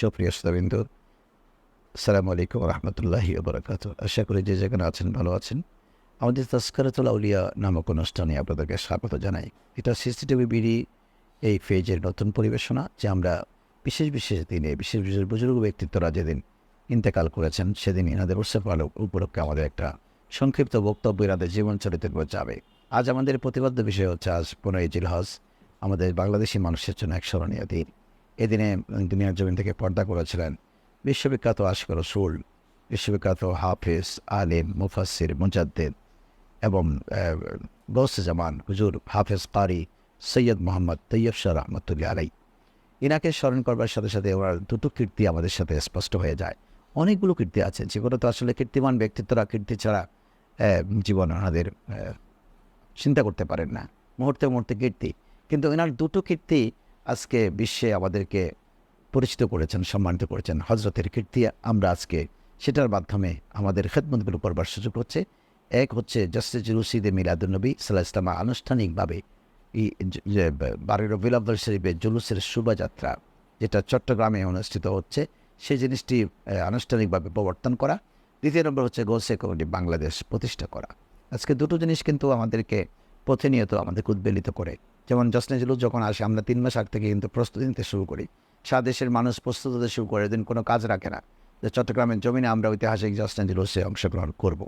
সুপ্রিয় শ্রোতাবিন্দু আসসালামু আলাইকুম রহমতুল্লাহি বরকাত আশা করি যে যেখানে আছেন ভালো আছেন। আমাদের তস্করাতুল আউলিয়া নামক অনুষ্ঠানে আপনাদেরকে স্বাগত জানাই। এটা সিসিটিভি বিডি এই ফেজের নতুন পরিবেশনা যে আমরা বিশেষ বিশেষ দিনে, বিশেষ বিশেষ বুজুর্গ ব্যক্তিত্বরা যেদিন ইন্তেকাল করেছেন, সেদিন এনাদের উৎসব উপলক্ষে আমাদের একটা সংক্ষিপ্ত বক্তব্য এনাদের জীবন চরিত্রের উপর যাবে। আজ আমাদের প্রতিবাদ্য বিষয় হচ্ছে, আজ পনেরোই জিলহজ। আমাদের বাংলাদেশি মানুষের জন্য এক স্মরণীয় দিন। এদিনে দুনিয়ার জমিন থেকে পর্দা করেছিলেন। বিশ্ববিখ্যাত আশকর রসুল, বিশ্ববিখ্যাত হাফিজ, আলিম মুফাসির মুজাদ্দিদ এবং গৌসে জামান, হুজুর হাফেজ কারি সৈয়দ মোহাম্মদ তৈয়ব শাহ রহমতুল্লাহ আলাই ইনাকে স্মরণ করবার সাথে সাথে ওনার দুটো কীর্তি আমাদের সাথে স্পষ্ট হয়ে যায়। অনেকগুলো কীর্তি আছে, যেগুলো তো আসলে কীর্তিমান ব্যক্তিত্বরা কীর্তি ছাড়া জীবন ওনাদের চিন্তা করতে পারেন না। মুহূর্তে মুহূর্তে কীর্তি। কিন্তু এনার দুটো কীর্তি আজকে বিশ্বে আমাদেরকে পরিচিত করেছেন, সম্মানিত করেছেন হজরতের কীর্তি। আমরা আজকে সেটার মাধ্যমে আমাদের খেদমতগুলো করবার সুযোগ হচ্ছে। এক হচ্ছে জাস্টিস জুলুসিদে মিলাদুলনবী সাল্লাহ ইসলামা আনুষ্ঠানিকভাবে যে রবিল আব্দুল শরীফের জুলুসের শোভাযাত্রা যেটা চট্টগ্রামে অনুষ্ঠিত হচ্ছে, সেই জিনিসটি আনুষ্ঠানিকভাবে প্রবর্তন করা। দ্বিতীয় নম্বর হচ্ছে গোসে কমিটি বাংলাদেশ প্রতিষ্ঠা করা। আজকে দুটো জিনিস কিন্তু আমাদেরকে প্রতিনিয়ত আমাদেরকে উদ্বেলিত করে। যেমন জসনে জুলুস যখন আসে, আমরা তিন মাস আগ থেকে কিন্তু প্রস্তুতি নিতে শুরু করি। সারা দেশের মানুষ প্রস্তুত হতে শুরু করে দিন কোনো কাজ রাখে না। যে চট্টগ্রামের জমিনে আমরা ঐতিহাসিক জসনে জুলুসে অংশগ্রহণ করব।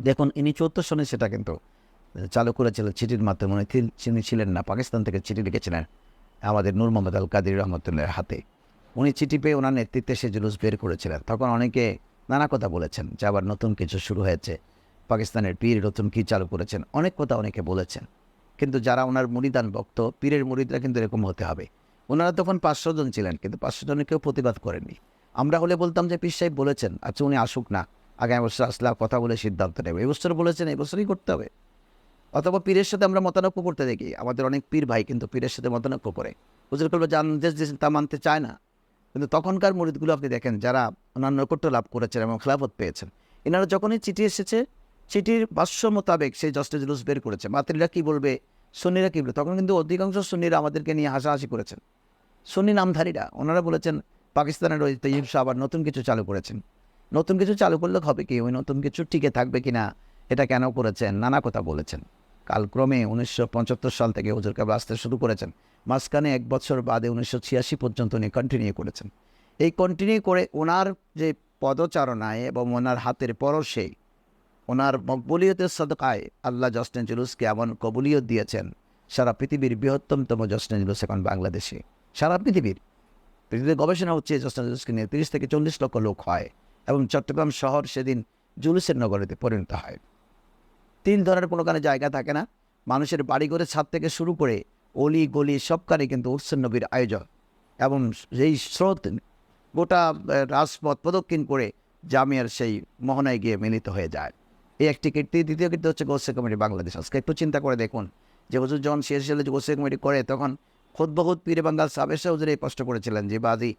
দেখুন, ইনি চৌদ্দ সনে সেটা কিন্তু চালু করেছিলেন চিঠির মাধ্যমে। উনি তিনি ছিলেন না, পাকিস্তান থেকে চিঠি লিখেছিলেন আমাদের নূর মোহাম্মদ আল কাদির রহমতুল্লাহ হাতে। উনি চিঠি পেয়ে ওনার নেতৃত্বে সে জুলুস বের করেছিলেন। তখন অনেকে নানা কথা বলেছেন যে আবার নতুন কিছু শুরু হয়েছে। পাকিস্তানের পীর নতুন কী চালু করেছেন? অনেক কথা অনেকে বলেছেন। কিন্তু যারা ওনার মুড়িদান ভক্ত, পীরের মুড়িদরা কিন্তু এরকম হতে হবে। ওনারা তখন পাঁচশো জন ছিলেন, কিন্তু পাঁচশো জনের কেউ প্রতিবাদ করেননি। আমরা হলে বলতাম যে পীর সাহেব বলেছেন আচ্ছা উনি আসুক না আগামী বছর আসলে কথা বলে সিদ্ধান্ত নেবে। এই বছর বলেছেন এই বছরই করতে হবে। অথবা পীরের সাথে আমরা মতানৈক্য করতে দেখি, আমাদের অনেক পীর ভাই কিন্তু পীরের সাথে মতানৈক্য করে। হুজুর করবে যা নির্দেশ দিয়েছেন তা মানতে চায় না। কিন্তু তখনকার মুরিদগুলো আপনি দেখেন, যারা ওনার নৈকট্য লাভ করেছেন এবং খেলাফত পেয়েছেন, এনারা যখনই চিঠি এসেছে চিঠির ভাষ্য মোতাবেক সেই জস্টে জুলুস বের করেছে। মাতৃরা কী বলবে, সুন্নিরা কী বলবে? তখন কিন্তু অধিকাংশ সুন্নিরা আমাদেরকে নিয়ে হাসাহাসি করেছেন। সুন্নি নামধারীরা, ওনারা বলেছেন, পাকিস্তানের ওই তৈব শাহ আবার নতুন কিছু চালু করেছেন। নতুন কিছু চালু করলে হবে কি? ওই নতুন কিছু টিকে থাকবে কি না এটা কেন করেছেন? নানা কথা বলেছেন। কালক্রমে উনিশশো পঁচাত্তর সাল থেকে হুজুর কাবে আসতে শুরু করেছেন। মাঝখানে এক বছর বাদে উনিশশো ছিয়াশি পর্যন্ত উনি কন্টিনিউ করেছেন। এই কন্টিনিউ করে ওনার যে পদচারণায় এবং ওনার হাতের পরশে ওনার মকবুলিয়তের সদকায় আল্লাহ জসনে জুলুসকে এমন কবুলিয়ত দিয়েছেন, সারা পৃথিবীর বৃহত্তমতম জসনে জুলুস এখন বাংলাদেশে। সারা পৃথিবীর। পৃথিবীতে গবেষণা হচ্ছে জসনে জুলুসকে নিয়ে তিরিশ থেকে চল্লিশ লক্ষ লোক হয় এবং চট্টগ্রাম শহর সেদিন জুলুসের নগরীতে পরিণত হয়। তিন ধরনের কোনোখানে জায়গা থাকে না। মানুষের বাড়িঘরের ছাদ থেকে শুরু করে অলি গলি সবখানে কিন্তু উৎসেন নবীর আয়োজন এবং সেই স্রোত গোটা রাজপথ প্রদক্ষিণ করে জামিয়ার সেই মোহনায় গিয়ে মিলিত হয়ে যায়। এই একটি কীর্তি দ্বিতীয় কীর্তি হচ্ছে গোসে কমিটি বাংলাদেশ আজকে একটু চিন্তা করে দেখুন যে হুজুর যখন শেষ যে গোসে কমিটি করে, তখন খোদ বহুত পীরে বাঙ্গাল সাবেশা হুজুর এই প্রশ্ন করেছিলেন যে, বাজি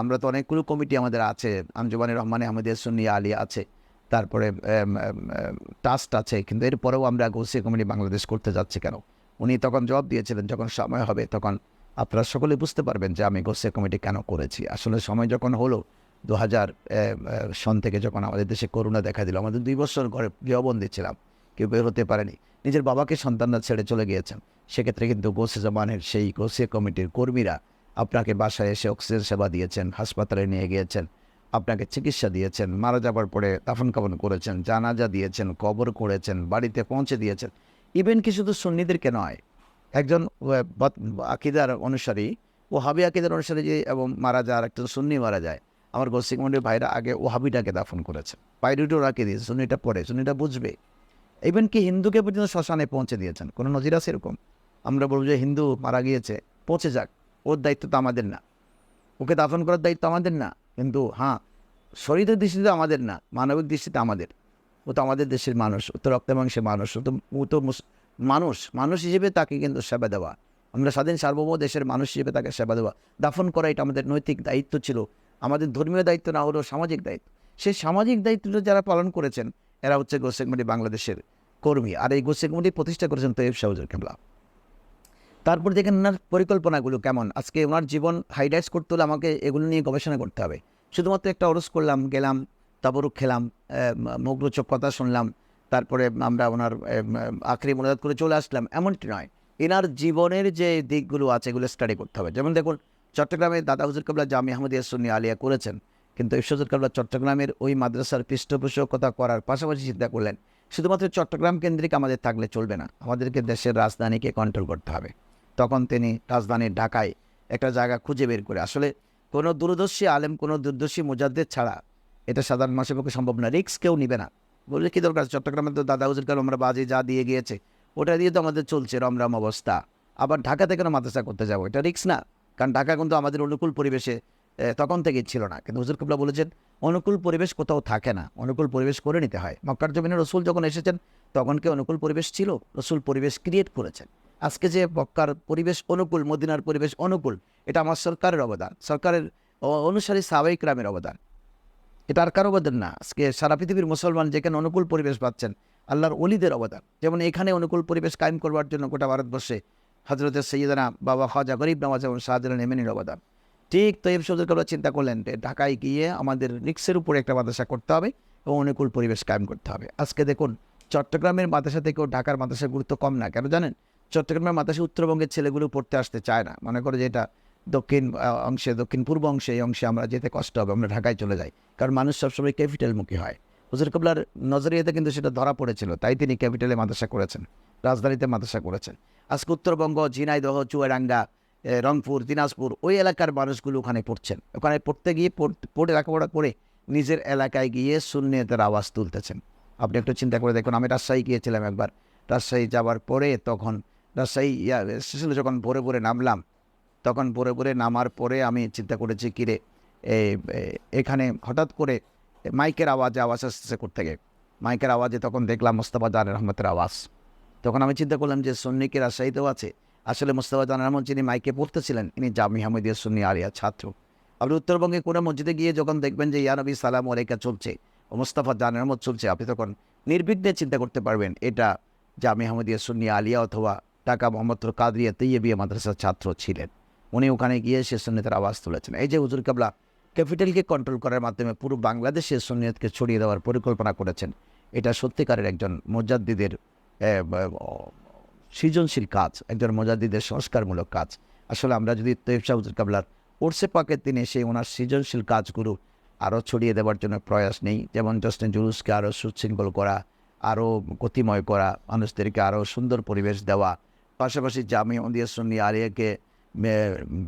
আমরা তো অনেকগুলো কমিটি আমাদের আছে, আঞ্জুমানি রহমানে আহমেদিয়া সুন্নিয়া আলী আছে, তারপরে ট্রাস্ট আছে, কিন্তু এরপরেও আমরা গোসিয়া কমিটি বাংলাদেশ করতে যাচ্ছি কেন? উনি তখন জবাব দিয়েছিলেন, যখন সময় হবে, তখন আপনারা সকলে বুঝতে পারবেন যে আমি গোসিয়া কমিটি কেন করেছি। আসলে সময় যখন হলো দু হাজার সন থেকে যখন আমাদের দেশে করোনা দেখা দিল আমাদের দুই বছর ঘরে গৃহবন্দী ছিলাম, কেউ বের হতে পারেনি। নিজের বাবাকে সন্তানরা ছেড়ে চলে গিয়েছেন। সেক্ষেত্রে কিন্তু গোসে জামানের সেই গোসিয়া কমিটির কর্মীরা আপনাকে বাসায় এসে অক্সিজেন সেবা দিয়েছেন, হাসপাতালে নিয়ে গিয়েছেন, আপনাকে চিকিৎসা দিয়েছেন, মারা যাবার পরে দাফন কাফন করেছেন, জানাজা দিয়েছেন, কবর করেছেন, বাড়িতে পৌঁছে দিয়েছেন। ইভেন কি শুধু সুন্নিদেরকে নয়, একজন আকিদার অনুসারী ও হাবি আকিদার অনুসারী যে, এবং মারা যায় আর একজন সুন্নি মারা যায় আমার গোসিক মন্ডির ভাইরা আগে ওহাবিটাকে দাফন করেছে। পাইরুটিও রাখে দিয়েছে। সুন্নিটা পড়ে সুন্নিটা বুঝবে। ইভেন কি হিন্দুকে পর্যন্ত শ্মশানে পৌঁছে দিয়েছেন, কোনো নজির আছে এরকম? আমরা বলব যে হিন্দু মারা গিয়েছে, পৌঁছে যাক। ওর দায়িত্ব তো আমাদের না। ওকে দাফন করার দায়িত্ব আমাদের না। কিন্তু হ্যাঁ শরীরের দৃষ্টিতে আমাদের না, মানবিক দৃষ্টিতে আমাদের। ও তো আমাদের দেশের মানুষ, ও তো রক্ত মাংসের মানুষ, ও তো ও তো মানুষ মানুষ হিসেবে তাকে কিন্তু সেবা দেওয়া। আমরা স্বাধীন সার্বভৌম দেশের মানুষ হিসেবে তাকে সেবা দেওয়া। দাফন করা এটা আমাদের নৈতিক দায়িত্ব ছিল। আমাদের ধর্মীয় দায়িত্ব না হলেও সামাজিক দায়িত্ব। সেই সামাজিক দায়িত্বটা যারা পালন করেছেন, এরা হচ্ছে গোসেকমণি বাংলাদেশের কর্মী। আর এই গোসেকমণি প্রতিষ্ঠা করেছেন তৈব শাহুজুর কেবলা। তারপর দেখেন ওনার পরিকল্পনাগুলো কেমন? আজকে ওনার জীবন হাইলাইটস করতে হলে আমাকে এগুলো নিয়ে গবেষণা করতে হবে। শুধুমাত্র একটা অরস করলাম, গেলাম, তাবরুক খেলাম মুগ্রচক কথা শুনলাম, তারপরে আমরা ওনার আখরি মনোজাত করে চলে আসলাম। এমনটি নয়। এনার জীবনের যে দিকগুলো আছে, এগুলো স্টাডি করতে হবে। যেমন দেখুন চট্টগ্রামে দাদা হুজুর কাবলা জামি আহমদিয়া সুন্নি আলিয়া করেছেন। কিন্তু ইফসুজুর কাবলা চট্টগ্রামের ওই মাদ্রাসার পৃষ্ঠপোষকতা করার পাশাপাশি চিন্তা করলেন, শুধুমাত্র চট্টগ্রাম কেন্দ্রিক আমাদের থাকলে চলবে না, আমাদেরকে দেশের রাজধানীকে কন্ট্রোল করতে হবে। তখন তিনি রাজধানীর ঢাকায় একটা জায়গা খুঁজে বের করে, আসলে কোনো দূরদর্শী আলেম, কোনো দূরদর্শী মুজাদ্দের ছাড়া এটা সাধারণ মানুষের পক্ষে সম্ভব না রিক্স কেউ নিবে না। বললে কী দরকার চট্টগ্রামে তো দাদা হুজুর কাল আমরা বাজে যা দিয়ে গিয়েছে, ওটা দিয়ে তো আমাদের চলছে রমরম অবস্থা। আবার ঢাকাতে কেন মাদ্রাসা করতে যাব, এটা রিক্স না। কারণ ঢাকা কিন্তু আমাদের অনুকূল পরিবেশে তখন থেকেই ছিল না। কিন্তু হুজুর কাবলা বলেছেন, অনুকূল পরিবেশ কোথাও থাকে না। অনুকূল পরিবেশ করে নিতে হয়। মক্কার জমিনে রসুল যখন এসেছেন, তখন কি অনুকূল পরিবেশ ছিল? রসুল পরিবেশ ক্রিয়েট করেছেন। আজকে যে মক্কার পরিবেশ অনুকূল, মদিনার পরিবেশ অনুকূল, এটা আমার সরকারের অবদান। সরকারের অনুসারী সাবেক রামের অবদান। এটা আর কারও অবদান না। আজকে সারা পৃথিবীর মুসলমান যেখানে অনুকূল পরিবেশ পাচ্ছেন, আল্লাহর অলিদের অবদান। যেমন এখানে অনুকূল পরিবেশ কায়েম করবার জন্য গোটা ভারতবর্ষে হজরতের সৈয়দানা বাবা খাজা গরিব নওয়াজ এবং শাহজালাল এমেনির অবদান ঠিক তৈব সৌদের কথা চিন্তা করলেন যে ঢাকায় গিয়ে আমাদের রিক্সের উপরে একটা মাদ্রাসা করতে হবে এবং অনুকূল পরিবেশ কায়েম করতে হবে। আজকে দেখুন, চট্টগ্রামের মাদ্রাসা থেকেও ঢাকার মাদ্রাসার গুরুত্ব কম না। কেন জানেন? চট্টগ্রামের মাদ্রাসা উত্তরবঙ্গের ছেলেগুলো পড়তে আসতে চায় না। মনে করে যে এটা দক্ষিণ অংশে, দক্ষিণ পূর্ব অংশে, এই অংশে আমরা যেতে কষ্ট হবে, আমরা ঢাকায় চলে যাই। কারণ মানুষ সবসময় ক্যাপিটালমুখী হয়। হুজুর কবলার নজরিয়াতে কিন্তু সেটা ধরা পড়েছিল, তাই তিনি ক্যাপিটালে মাদ্রাসা করেছেন, রাজধানীতে মাদ্রাসা করেছেন। আজকে উত্তরবঙ্গ, ঝিনাইদহ, চুয়াডাঙ্গা রংপুর, দিনাজপুর, ওই এলাকার মানুষগুলো ওখানে পড়ছেন। ওখানে পড়তে গিয়ে পড়- পড়ে লেখাপড়া করে নিজের এলাকায় গিয়ে শূন্যতার আওয়াজ তুলতেছেন। আপনি একটু চিন্তা করে দেখুন, আমি রাজশাহী গিয়েছিলাম একবার। রাজশাহী যাওয়ার পরে তখন, রাজশাহী স্টেশনে যখন ভোরে ভোরে নামলাম, তখন ভোরে ভোরে নামার পরে আমি চিন্তা করেছি, কিরে এখানে হঠাৎ করে মাইকের আওয়াজে আওয়াজ আসতেছে করতে গিয়ে মাইকের আওয়াজে তখন দেখলাম মোস্তাফা জান রহমতের আওয়াজ। তখন আমি চিন্তা করলাম যে সন্নিকের রাজশাহীতেও আছে? আসলে মোস্তাফা জান রহমত যিনি মাইকে পড়তেছিলেন, ইনি জামি হামিদিয়া সুন্নি আলিয়া ছাত্র। আপনি উত্তরবঙ্গে কোনো মসজিদে গিয়ে যখন দেখবেন যে ইয়ানবী সালাম আলাইকা চলছে, ও মোস্তাফা জান রহমত চলছে, আপনি তখন নির্বিঘ্নে চিন্তা করতে পারবেন, এটা জামি হামিদিয়া সুন্নি আলিয়া অথবা টাকা মোহাম্মদ কাদরিয়া তৈয়বিয়া মাদ্রাসার ছাত্র ছিলেন। উনি ওখানে গিয়ে সে সন্ন্যতের আওয়াজ তুলেছেন। এই যে হুজুর কাবলা, ক্যাপিটালকে কন্ট্রোল করার মাধ্যমে পুরো বাংলাদেশে সন্নিয়তকে ছড়িয়ে দেওয়ার পরিকল্পনা করেছেন। এটা সত্যিকারের একজন মোজাদ্দিদের সৃজনশীল কাজ একজন মজাদিদের সংস্কারমূলক কাজ। আসলে আমরা যদি তৈব শাহ হুজুর কাবলার ওরসে পাকের দিনে সেই ওনার সৃজনশীল কাজগুলো আরও ছড়িয়ে দেওয়ার জন্য প্রয়াস নেই যেমন জস্টিন জুলুসকে আরও সুশৃঙ্খল করা আরও গতিময় করা মানুষদেরকে আরও সুন্দর পরিবেশ দেওয়া পাশাপাশি জামি অন্দিয়া সুন্নি আলিয়াকে মে,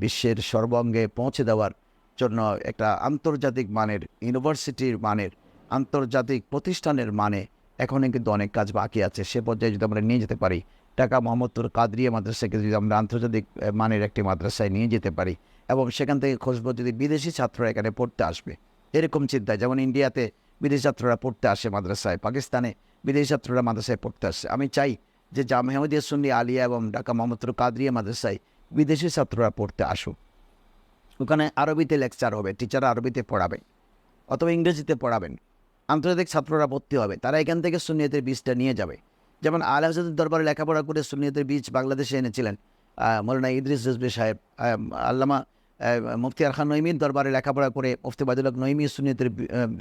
বিশ্বের সর্বাঙ্গে পৌঁছে দেওয়ার জন্য একটা আন্তর্জাতিক মানের ইউনিভার্সিটির মানের আন্তর্জাতিক প্রতিষ্ঠানের মানে এখনও কিন্তু অনেক কাজ বাকি আছে। সে পর্যায়ে যদি আমরা নিয়ে যেতে পারি টাকা মোহাম্মদপুর কাদরিয়া মাদ্রাসাকে যদি আমরা আন্তর্জাতিক মানের একটি মাদ্রাসায় নিয়ে যেতে পারি এবং সেখান থেকে খুঁজবো যদি বিদেশি ছাত্ররা এখানে পড়তে আসবে। এরকম চিন্তায় যেমন ইন্ডিয়াতে বিদেশি ছাত্ররা পড়তে আসে মাদ্রাসায়, পাকিস্তানে বিদেশি ছাত্ররা মাদ্রাসায় পড়তে আসে। আমি চাই যে জামে আহমদিয়া সুন্নি আলিয়া এবং ঢাকা মোহাম্মদপুর কাদরিয়া মাদ্রাসায় বিদেশি ছাত্ররা পড়তে আসুক। ওখানে আরবিতে লেকচার হবে, টিচার আরবিতে পড়াবেন অথবা ইংরেজিতে পড়াবেন। আন্তর্জাতিক ছাত্ররা ভর্তি হবে। তারা এখান থেকে সুনিয়তের বীজটা নিয়ে যাবে। যেমন আল হাজরতের দরবারে লেখাপড়া করে সুনিয়তের বীজ বাংলাদেশে এনেছিলেন মৌলানা ইদ্রিস রেজবি সাহেব আল্লামা মুফতি আরখান নইমির দরবারে লেখাপড়া করে মুফতি বাদুল্লাহ নইমি সুনিয়তের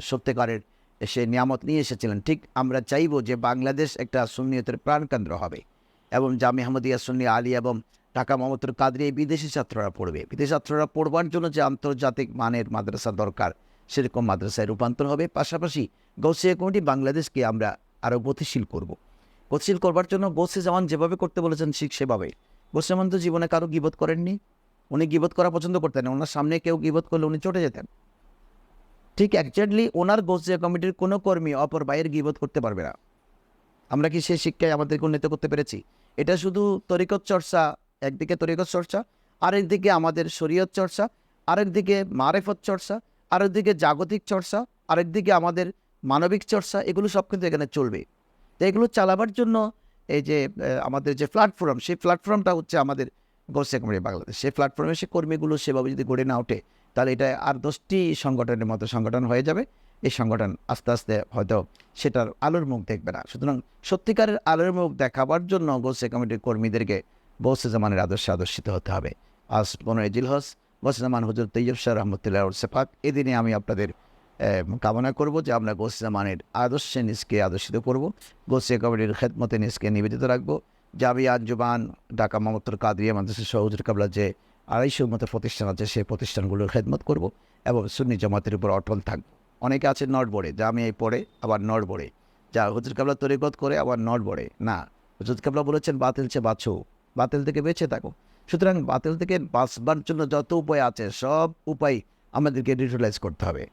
সত্যিকারের সে নিয়ামত নিয়ে এসেছিলেন। ঠিক আমরা চাইব যে বাংলাদেশ একটা সুনিয়তের প্রাণকেন্দ্র হবে এবং জামি আহমদিয়া সুন্নি আলী এবং ঢাকা মোহাম্মদুর কাদরি বিদেশি ছাত্ররা পড়বে। বিদেশি ছাত্ররা পড়বার জন্য যে আন্তর্জাতিক মানের মাদ্রাসা দরকার সেরকম মাদ্রাসায় রূপান্তর হবে। পাশাপাশি গৌসিয়া কমিটি বাংলাদেশকে আমরা আরও গতিশীল করব। গতিশীল করবার জন্য গৌসে জামান যেভাবে করতে বলেছেন ঠিক সেভাবে। গৌসে জামান তো জীবনে কারও গিবত করেননি। উনি গিবত করা পছন্দ করতেন ওনার সামনে কেউ গিবত করলে উনি চটে যেতেন। ঠিক অ্যাকচুয়ালি ওনার গৌসিয়া কমিটির কোনো কর্মী অপর বাইরের গিবত করতে পারবে না। আমরা কি সেই শিক্ষায় আমাদেরকে উন্নীত করতে পেরেছি? এটা শুধু তরিকত চর্চা, একদিকে তরিকত চর্চা, আরেকদিকে আমাদের শরীয়ত চর্চা, আরেকদিকে মারেফত চর্চা আরেকদিকে জাগতিক চর্চা, আরেকদিকে আমাদের মানবিক চর্চা, এগুলো সব কিন্তু এখানে চলবে। তো এগুলো চালাবার জন্য এই যে আমাদের যে প্ল্যাটফর্ম সেই প্ল্যাটফর্মটা হচ্ছে আমাদের গোসে কমিটি বাংলাদেশ। সেই প্ল্যাটফর্মে সে কর্মীগুলো সেভাবে যদি গড়ে না ওঠে, তাহলে এটা আর দশটি সংগঠনের মতো সংগঠন হয়ে যাবে। এই সংগঠন আস্তে আস্তে হয়তো সেটার আলোর মুখ দেখবে না। সুতরাং সত্যিকারের আলোর মুখ দেখাবার জন্য গোসে কমিটির কর্মীদেরকে বৌসে জামানের আদর্শে আদর্শিত হতে হবে। আজ পনেরোই জিলহস বৌসে জামান হুজুর তৈয়ব শাহ রহমতুল্লাহ সেফাক, এদিনে আমি আপনাদের কামনা করব যে আমরা গোসে জামানের আদর্শে নিজকে আদর্শিত করব গোসে কমিটির খেদমতে নিজকে নিবেদিত রাখব। জামিয়া আঞ্জুমান ঢাকা মামুত্তর কাদরিয়া মাদ্রাসা সহজুর কাবলা যে আড়াইশোর মতো প্রতিষ্ঠান আছে, সেই প্রতিষ্ঠানগুলোর খেদমত করব এবং সুন্নি জামাতের উপর অটল থাকব। অনেকে আছে নট বোর্ডে এই পড়ে আবার নট বোর্ডে যা হুজুর কাবলা তরিকত করে আবার নট বোর্ডে না, হুজুর কাবলা বলেছেন, বাতিল চে বাছো বাতিল থেকে বেঁচে থাকো। সুতরাং বাতিল থেকে বাঁচবার জন্য যত উপায় আছে, সব উপায় আমাদেরকে ডিজিটালাইজ করতে হবে।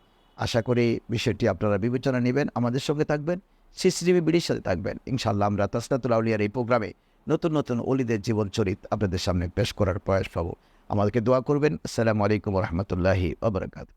আশা করি বিষয়টি আপনারা বিবেচনা নেবেন, আমাদের সঙ্গে থাকবেন, সিসিটিভি বিডির সাথে থাকবেন। ইনশাল্লাহ আমরা তাসনাতুল আউলিয়ার এই প্রোগ্রামে নতুন নতুন অলিদের জীবন চরিত আপনাদের সামনে পেশ করার প্রয়াস পাবো। আমাদেরকে দোয়া করবেন। আসসালামু আলাইকুম রহমতুল্লাহি আবরকাত